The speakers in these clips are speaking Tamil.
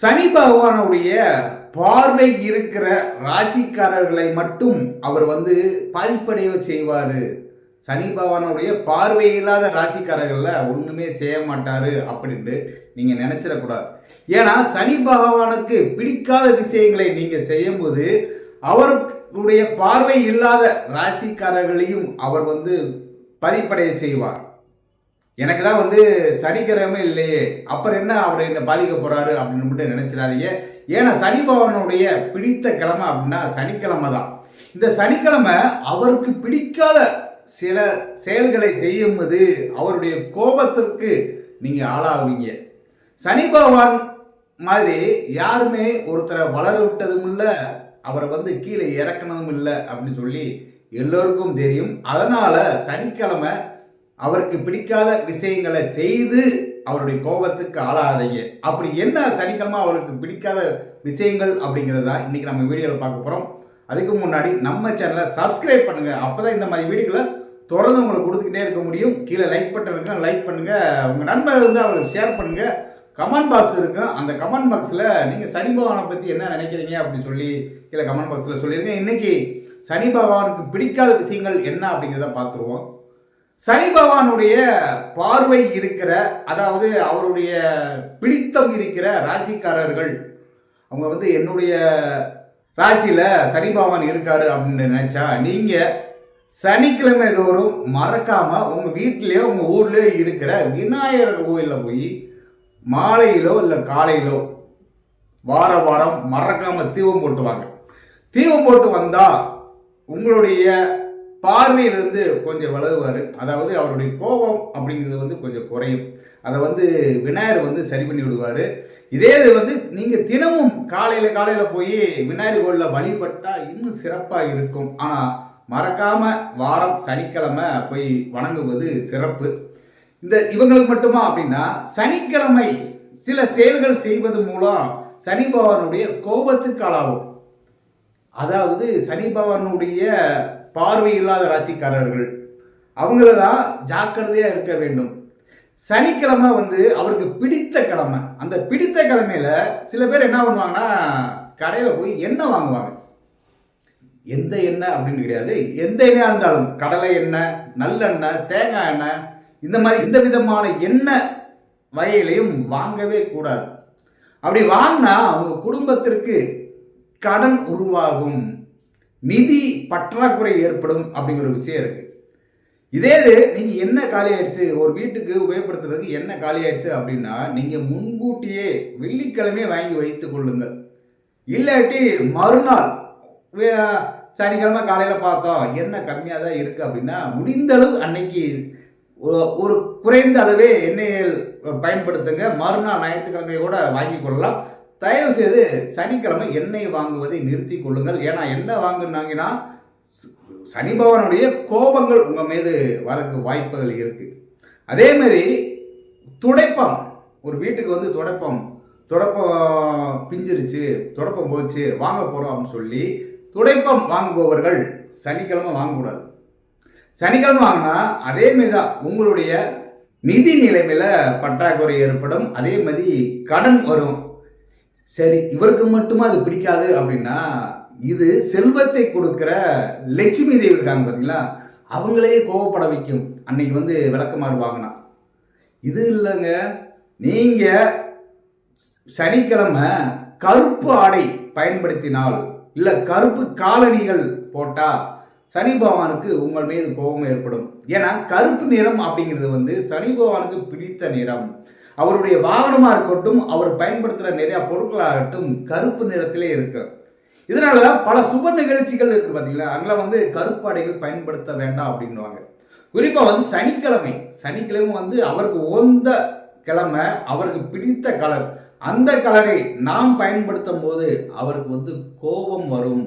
சனி பகவானுடைய பார்வை இருக்கிற ராசிக்காரர்களை மட்டும் அவர் வந்து பாதிப்படைய செய்வார். சனி பகவானுடைய பார்வை இல்லாத ராசிக்காரர்களில் ஒன்றுமே செய்ய மாட்டார் அப்படின்ட்டு நீங்கள் நினச்சிடக்கூடாது. ஏன்னா சனி பகவானுக்கு பிடிக்காத விஷயங்களை நீங்கள் செய்யும்போது அவருடைய பார்வை இல்லாத ராசிக்காரர்களையும் அவர் வந்து பதிப்படைய செய்வார். எனக்கு தான் வந்து சனிக்கிழமை இல்லையே. அப்புறம் என்ன அவர் என்ன பாதிக்க போறாரு அப்படின்னு மட்டும் நினைச்சிடாதீங்க. ஏன்னா சனி பகவானுடைய பிடித்த கிழமை அப்படின்னா சனிக்கிழமை தான். இந்த சனிக்கிழமை அவருக்கு பிடிக்காத சில செயல்களை செய்யும்போது அவருடைய கோபத்திற்கு நீங்க ஆளாகுவீங்க சனி பகவான் மாதிரி யாருமே ஒருத்தரை வளர விட்டதும் இல்லை அவரை வந்து கீழே இறக்கணதும் இல்லை அப்படின்னு சொல்லி எல்லோருக்கும் தெரியும். அதனால சனிக்கிழமை அவருக்கு பிடிக்காத விஷயங்களை செய்து அவருடைய கோபத்துக்கு ஆளாதீங்க. அப்படி என்ன சனிக்கிழமை அவருக்கு பிடிக்காத விஷயங்கள் அப்படிங்கிறது தான் இன்றைக்கி நம்ம வீடியோவில் பார்க்க போகிறோம் அதுக்கு முன்னாடி நம்ம சேனலை சப்ஸ்கிரைப் அப்போ தான் இந்த மாதிரி வீடியோக்களை தொடர்ந்து உங்களுக்கு கொடுத்துக்கிட்டே இருக்க முடியும். கீழே லைக் பட்டன் லைக் பண்ணுங்கள் உங்கள் நண்பர்கள் வந்து அவருக்கு ஷேர் பண்ணுங்கள் கமெண்ட் பாக்ஸ் இருக்கும் அந்த கமெண்ட் பாக்ஸில் நீங்கள் சனி பகவானை பற்றி என்ன நினைக்கிறீங்க அப்படின்னு சொல்லி கீழே கமெண்ட் பாக்ஸில் சொல்லியிருக்கேன் இன்னைக்கு சனி பகவானுக்கு பிடிக்காத விஷயங்கள் என்ன அப்படிங்கிறத பார்த்துருவோம். சனி பகவானுடைய பார்வை இருக்கிற அதாவது அவருடைய பிடித்தம் இருக்கிற ராசிக்காரர்கள் அவங்க வந்து என்னுடைய ராசியில் சனி பகவான் இருக்காரு அப்படின்னு நினச்சா நீங்கள் சனிக்கிழமை தோறும் மறக்காமல் உங்கள் வீட்டிலேயோ உங்கள் ஊர்லேயோ இருக்கிற விநாயகர் கோயிலில் போய் மாலையிலோ இல்லை காலையிலோ வார வாரம் மறக்காமல் தீபம் போட்டு வாங்க. தீபம் போட்டு வந்தால் உங்களுடைய பார்வையிலிருந்து கொஞ்சம் விலகுவார் அதாவது அவருடைய கோபம் அப்படிங்கிறது வந்து கொஞ்சம் குறையும். அதை வந்து விநாயகர் வந்து சரி பண்ணி விடுவார். இதே இது வந்து நீங்கள் தினமும் காலையில் காலையில் போய் விநாயகர் கோயிலில் வழிபட்டால் இன்னும் சிறப்பாக இருக்கும். ஆனால் மறக்காம வாரம் சனிக்கிழமை போய் வணங்குவது சிறப்பு. இந்த இவங்களுக்கு மட்டுமா அப்படின்னா சனிக்கிழமை சில செயல்கள் செய்வது மூலம் சனி பகவானுடைய கோபத்துக்கு ஆளாகும். அதாவது சனி பகவானுடைய பார்வை இல்லாத ராசிக்காரர்கள். அவங்கள தான் ஜாக்கிரதையாக இருக்க வேண்டும். சனிக்கிழமை வந்து அவருக்கு பிடித்த கிழமை. அந்த பிடித்த கிழமையில சில பேர் என்ன பண்ணுவாங்கன்னா கடையில் போய் எண்ணெய் வாங்குவாங்க. எந்த எண்ணெய் அப்படின்னு கிடையாது. எந்த எண்ணெயாக இருந்தாலும் கடலை எண்ணெய் நல்லெண்ணெய் தேங்காய் எண்ணெய் இந்த மாதிரி இந்த விதமான எண்ணெய் வகையிலையும் வாங்கவே கூடாது. அப்படி வாங்கினா அவங்க குடும்பத்திற்கு கடன் உருவாகும். நிதி பற்றாக்குறை ஏற்படும் அப்படிங்கிற ஒரு விஷயம் இருக்கு. இதே இது நீங்க என்ன காலி ஆயிடுச்சு ஒரு வீட்டுக்கு உபயோகப்படுத்துறதுக்கு என்ன காலி ஆயிடுச்சு அப்படின்னா நீங்க முன்கூட்டியே வெள்ளிக்கிழமையே வாங்கி வைத்துக் கொள்ளுங்கள். இல்லாட்டி மறுநாள் சனிக்கிழமை காலையில் பார்த்தோம் என்ன கம்மியாக தான் இருக்குது அப்படின்னா முடிந்த அளவு அன்னைக்கு ஒரு- ஒரு குறைந்த அளவே எண்ணெயில் பயன்படுத்துங்க. மறுநாள் ஞாயிற்றுக்கிழமையை கூட வாங்கி கொள்ளலாம். தயவு செய்து சனிக்கிழமை எண்ணெய் வாங்குவதை நிறுத்தி கொள்ளுங்கள். ஏன்னா எண்ணெய் வாங்குனாங்கன்னா சனி பகவானுடைய கோபங்கள் உங்கள் மீது வரக்கு வாய்ப்புகள் இருக்குது அதே மாதிரி துடைப்பம். ஒரு வீட்டுக்கு வந்து துடைப்பம் துடைப்பம் பிஞ்சிருச்சு துடைப்பம் போச்சு வாங்க போகிறோம் அப்படின்னு சொல்லி துடைப்பம் வாங்குபவர்கள் சனிக்கிழமை வாங்கக்கூடாது. சனிக்கிழமை வாங்கினா அதே தான் உங்களுடைய நிதி நிலைமையில் பற்றாக்குறை ஏற்படும். அதே மாதிரி கடன் வரும். சரி இவருக்கு மட்டுமா அது பிடிக்காது அப்படின்னா இது செல்வத்தை கொடுக்கிற லட்சுமி தேவி இருக்காங்க பார்த்தீங்களா அவங்களையே கோவப்பட வைக்கும். அன்னைக்கு வந்து விளக்கமாறு வாங்கினா இது இல்லைங்க. நீங்க சனிக்கிழமை கருப்பு ஆடை பயன்படுத்தினால் இல்ல கருப்பு காலணிகள் போட்டா சனி பகவானுக்கு உங்கள் மீது கோபம் ஏற்படும். ஏன்னா கருப்பு நிறம் அப்படிங்கிறது வந்து சனி பகவானுக்கு பிடித்த நிறம். அவருடைய வாகனமாக இருக்கட்டும் அவர் பயன்படுத்துகிற நிறைய பொருட்களாகட்டும் கருப்பு நிறத்திலே இருக்கு. இதனால பல சுப நிகழ்ச்சிகள் இருக்கு பார்த்தீங்களா அங்கெல்லாம் வந்து கருப்பாடைகள் பயன்படுத்த வேண்டாம் அப்படின்னுவாங்க. குறிப்பாக வந்து சனிக்கிழமை சனிக்கிழமை வந்து அவருக்கு உகந்த கிழமை அவருக்கு பிடித்த கலர் அந்த கலரை நாம் பயன்படுத்தும் போது அவருக்கு வந்து கோபம் வரும்.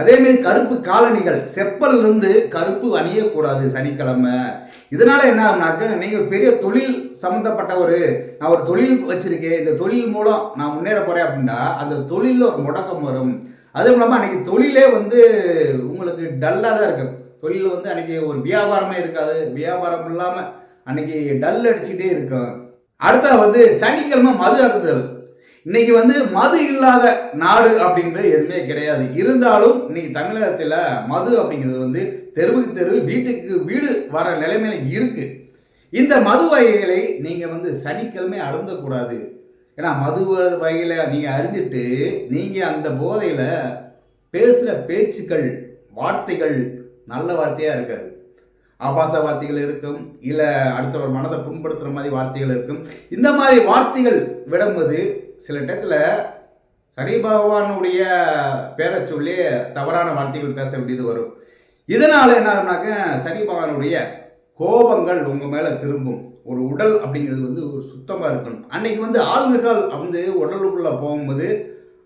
அதேமாரி கருப்பு காலணிகள் செப்பல்ல இருந்து கருப்பு அணியக்கூடாது சனிக்கிழமை. இதனால என்ன ஆகுனாக்க நீங்கள் பெரிய தொழில் சம்மந்தப்பட்ட ஒரு நான் ஒரு தொழில் வச்சிருக்கேன் இந்த தொழில் மூலம் நான் முன்னேற போறேன் அப்படின்னா அந்த தொழிலில் ஒரு முடக்கம் வரும். அதுவும் இல்லாமல் அன்னைக்கு தொழிலே வந்து உங்களுக்கு டல்லாக தான் இருக்கும். தொழில் வந்து அன்னைக்கு ஒரு வியாபாரமே இருக்காது. வியாபாரம் இல்லாமல் அன்னைக்கு டல் அடிச்சுட்டே இருக்கும். அடுத்தது வந்து சனிக்கிழமை மது அருந்தல். இன்னைக்கு வந்து மது இல்லாத நாடு அப்படின்றது எதுவுமே கிடையாது. இருந்தாலும் இன்னைக்கு தமிழகத்தில் மது அப்படிங்கிறது வந்து தெருவுக்கு தெரு வீட்டுக்கு வீடு வர நிலைமையில இருக்கு. இந்த மது வகைகளை நீங்க வந்து சனிக்கிழமை அருந்தக்கூடாது. ஏன்னா மது வகையில நீங்க அறிஞ்சிட்டு நீங்க அந்த போதையில பேசுற பேச்சுக்கள் வார்த்தைகள் நல்ல வார்த்தையா இருக்காது. ஆபாச வார்த்தைகள் இருக்கும் இல்லை அடுத்தவர் மனதை புண்படுத்துகிற மாதிரி வார்த்தைகள் இருக்கும். இந்த மாதிரி வார்த்தைகள் விடும்போது சில டயத்தில் சனி பகவானுடைய பேரை சொல்லி தவறான வார்த்தைகள் பேச வேண்டியது வரும். இதனால் என்ன சனி பகவானுடைய கோபங்கள் உங்கள் மேலே திரும்பும். ஒரு உடல் அப்படிங்கிறது வந்து ஒரு சுத்தமாக இருக்கணும். அன்னைக்கு வந்து ஆளுமைகள் வந்து உடலுக்குள்ளே போகும்போது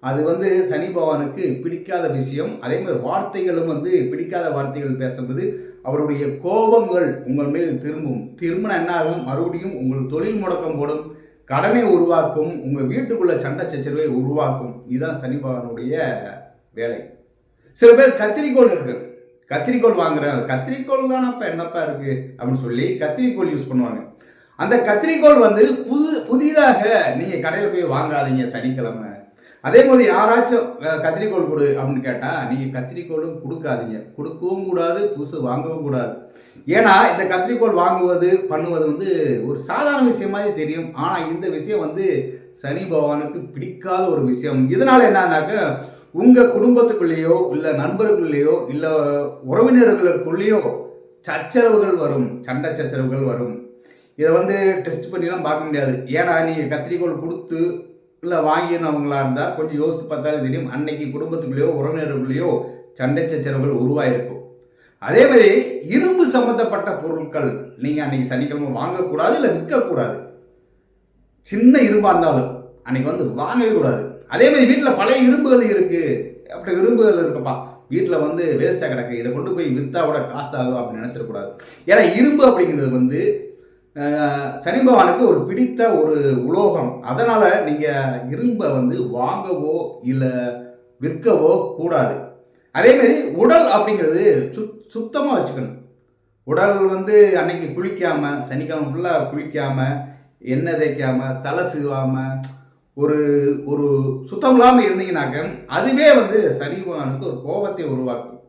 அது வந்து சனி பகவானுக்கு பிடிக்காத விஷயம். அதே மாதிரி வார்த்தைகளும் வந்து பிடிக்காத வார்த்தைகள் பேசும்போது அவருடைய கோபங்கள் உங்கள் மேல் திரும்பும். திரும்பினா என்ன ஆகும்? மறுபடியும் உங்கள் தொழில் முடக்கம் போடும். கடனை உருவாக்கும். உங்கள் வீட்டுக்குள்ள சண்டை சச்சரவை உருவாக்கும். இதுதான் சனி பகவானுடைய வேலை. சில பேர் கத்திரிக்கோள் இருக்கு. கத்திரிக்கோள் வாங்குறாங்க. கத்திரிக்கோள் தானப்பா என்னப்பா இருக்கு? அப்படின்னு சொல்லி கத்திரிக்கோள் யூஸ் பண்ணுவாங்க. அந்த கத்திரிக்கோள் வந்து புது புதிதாக நீங்க கடையில் போய் வாங்காதீங்க சனிக்கிழமை. அதே மாதிரி யாராச்சும் கத்திரிக்கோள் கொடு அப்படின்னு கேட்டால் நீங்கள் கத்திரிக்கோளும் கொடுக்காதீங்க. கொடுக்கவும் கூடாது புதுசு வாங்கவும் கூடாது. ஏன்னா இந்த கத்திரிக்கோள் வாங்குவது பண்ணுவது வந்து ஒரு சாதாரண விஷயம் மாதிரி தெரியும். ஆனால் இந்த விஷயம் வந்து சனி பகவானுக்கு பிடிக்காத ஒரு விஷயம். இதனால் என்னன்னாக்க உங்கள் குடும்பத்துக்குள்ளேயோ இல்லை நண்பர்களுக்குள்ளேயோ இல்லை உறவினர்களுக்குள்ளேயோ சச்சரவுகள் வரும். சண்டை சச்சரவுகள் வரும். இதை வந்து டெஸ்ட் பண்ணிலாம் பார்க்க முடியாது. ஏன்னா நீங்கள் கத்திரிக்கோள் கொடுத்து இல்லை வாங்கினவங்களா இருந்தால் கொஞ்சம் யோசித்து பார்த்தாலே தெரியும். அன்னைக்கு குடும்பத்துக்குள்ளேயோ உறவினர்களுக்குள்ளேயோ சண்டை சச்சரவுகள் உருவாயிருக்கும். அதே மாதிரி இரும்பு சம்பந்தப்பட்ட பொருட்கள் நீங்கள் அன்னைக்கு சனிக்கிழமை வாங்கக்கூடாது இல்லை விற்கக்கூடாது. சின்ன இரும்பாக இருந்தாலும் அன்னைக்கு வந்து வாங்கவே கூடாது. அதே மாதிரி வீட்டில் பழைய இரும்புகள் இருக்குது அப்படி இரும்புகள் இருக்குப்பா. வீட்டில் வந்து வேஸ்ட்டாக கிடக்கு. இதை கொண்டு போய் விற்றா கூட காசு ஆகும் அப்படின்னு நினச்சிடக்கூடாது. ஏன்னா இரும்பு அப்படிங்கிறது வந்து சனி பகவானுக்கு ஒரு பிடித்த ஒரு உலோகம். அதனால் நீங்கள் இரும்பை வந்து வாங்கவோ இல்லை விற்கவோ கூடாது. அதேமாரி உடல் அப்படிங்கிறது சுத் சுத்தமாக வச்சுக்கணும். உடல் வந்து அன்னைக்கு குளிக்காமல் சனிக்கிழமை ஃபுல்லாக குளிக்காமல் எண்ணெய் தேய்க்காமல் தலை சீவாமல் ஒரு ஒரு சுத்தம் இல்லாமல் இருந்தீங்கன்னாக்க அதுவே வந்து சனி பகவானுக்கு ஒரு கோபத்தை உருவாக்கும்.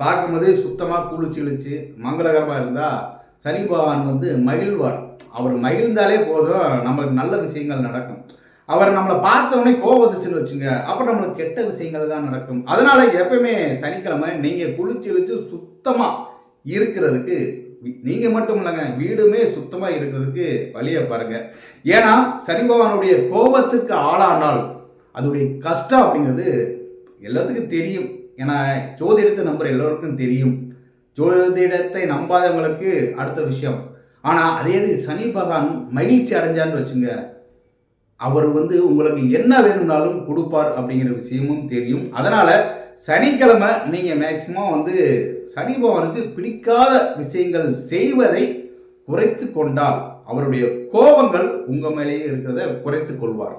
பார்க்கும்போது சுத்தமாக குளிச்சு இழிச்சு மங்களகரமாக இருந்தால் சனி பகவான் வந்து மகிழ்வார். அவர் மகிழ்ந்தாலே போதும் நம்மளுக்கு நல்ல விஷயங்கள் நடக்கும். அவர் நம்மளை பார்த்தவொடனே கோபம் வந்துச்சுன்னு வச்சுங்க அப்புறம் நம்மளுக்கு கெட்ட விஷயங்கள் தான் நடக்கும். அதனால எப்பயுமே சனிக்கிழமை நீங்கள் குளிச்சு இழிச்சு சுத்தமாக இருக்கிறதுக்கு நீங்கள் மட்டும் இல்லைங்க வீடுமே சுத்தமாக இருக்கிறதுக்கு வழியை பாருங்க. ஏன்னா சனி பகவானுடைய கோபத்துக்கு ஆளானால் அதோடைய கஷ்டம் அப்படிங்கிறது எல்லாத்துக்கும் தெரியும். ஏன்னா ஜோதிடத்தை நம்புற எல்லோருக்கும் தெரியும். ஜோதிடத்தை நம்பாதவங்களுக்கு அடுத்த விஷயம். ஆனால் அதே இது சனி பகவான் மகிழ்ச்சி அடைஞ்சான்னு வச்சுங்க. அவர் வந்து உங்களுக்கு என்ன வேணும்னாலும் கொடுப்பார் அப்படிங்கிற விஷயமும் தெரியும். அதனால் சனிக்கிழமை நீங்கள் மேக்சிமம் வந்து சனி பகவானுக்கு பிடிக்காத விஷயங்கள் செய்வதை குறைத்து கொண்டால் அவருடைய கோபங்கள் உங்கள் மேலேயே இருக்கிறத குறைத்து கொள்வார்.